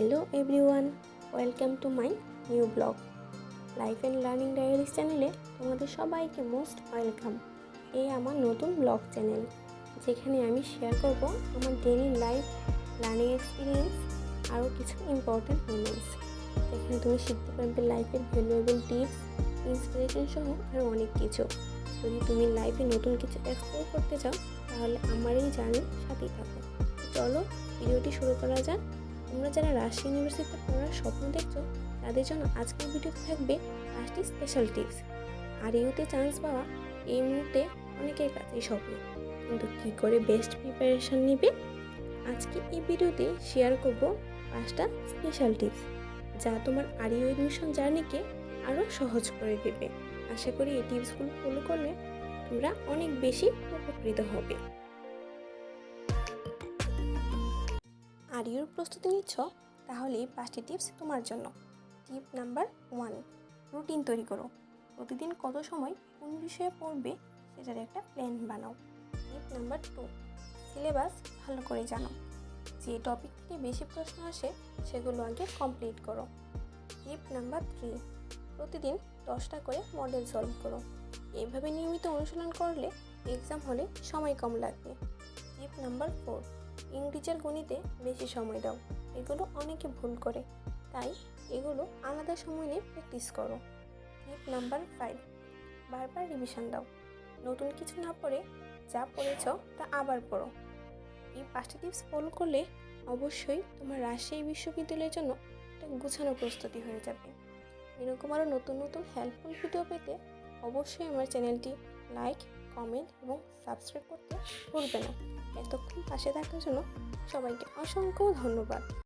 Hello everyone, welcome to my new blog. Life and learning diaries চ্যানেলে তোমাদের সবাইকে most welcome. এই আমার নতুন ব্লগ চ্যানেল, যেখানে আমি শেয়ার করব আমার ডেলি লাইফ, লার্নিং এক্সপিরিয়েন্স, আরও কিছু ইম্পর্ট্যান্ট মোমেন্টস। যেখানে তুমি শিখতে পারবে লাইফের ভ্যালুয়েবল টিপস, ইন্সপিরেশন সহ আরও অনেক কিছু। যদি তুমি লাইফে নতুন কিছু এক্সপ্লোর করতে চাও, তাহলে আমার এই জার্নির সাথেই থাকো। চলো, ভিডিওটি শুরু করা যাক। তোমরা যারা রাজশাহী ইউনিভার্সিটিতে পড়ার স্বপ্ন দেখছ, তাদের জন্য আজকের ভিডিওতে থাকবে পাঁচটি স্পেশাল টিপস আর ইউতে চান্স পাওয়া, এই মুহূর্তে অনেকের কাছেই স্বপ্ন। কিন্তু কী করে বেস্ট প্রিপারেশন নেবে? আজকে এই ভিডিওতে শেয়ার করব পাঁচটা স্পেশাল টিপস যা তোমার আরিও এডমিশন জার্নিকে আরও সহজ করে দেবে। আশা করি এই টিপসগুলো ফলো করলে তোমরা অনেক বেশি উপকৃত হবে। আরিওর প্রস্তুতি নিচ্ছ তাহলে পাঁচটি টিপস তোমার জন্য। টিপ নাম্বার ওয়ান, রুটিন তৈরি করো। প্রতিদিন কত সময়, কোন বিষয়ে পড়বে, সেটার একটা প্ল্যান বানাও। টিপ নাম্বার টু, সিলেবাস ভালো করে জানো। যে টপিক থেকে বেশি প্রশ্ন আসে, সেগুলো আগে কমপ্লিট করো। টিপ নাম্বার থ্রি, প্রতিদিন দশটা করে মডেল সলভ করো। এইভাবে নিয়মিত অনুশীলন করলে এক্সাম হলে সময় কম লাগবে। টিপ নাম্বার ফোর ইংরেজির গণিতে বেশি সময় দাও। এগুলো অনেকে ভুল করে। তাই এগুলো আলাদা সময় নিয়ে প্র্যাকটিস করো। টিপ নাম্বার ফাইভ বারবার রিভিশন দাও। নতুন কিছু না পড়ে যা পড়েছ তা আবার পড়ো। এই পাঁচটা টিপস ফলো করলে অবশ্যই তোমার রাজশাহী বিশ্ববিদ্যালয়ের জন্য একটা গুছানো প্রস্তুতি হয়ে যাবে। এরকম আরও নতুন নতুন হেল্পফুল ভিডিও পেতে অবশ্যই আমার চ্যানেলটি লাইক কমেন্ট এবং সাবস্ক্রাইব করতে ভুলবে না। এতক্ষণ পাশে থাকার জন্য সবাইকে অসংখ্য ধন্যবাদ।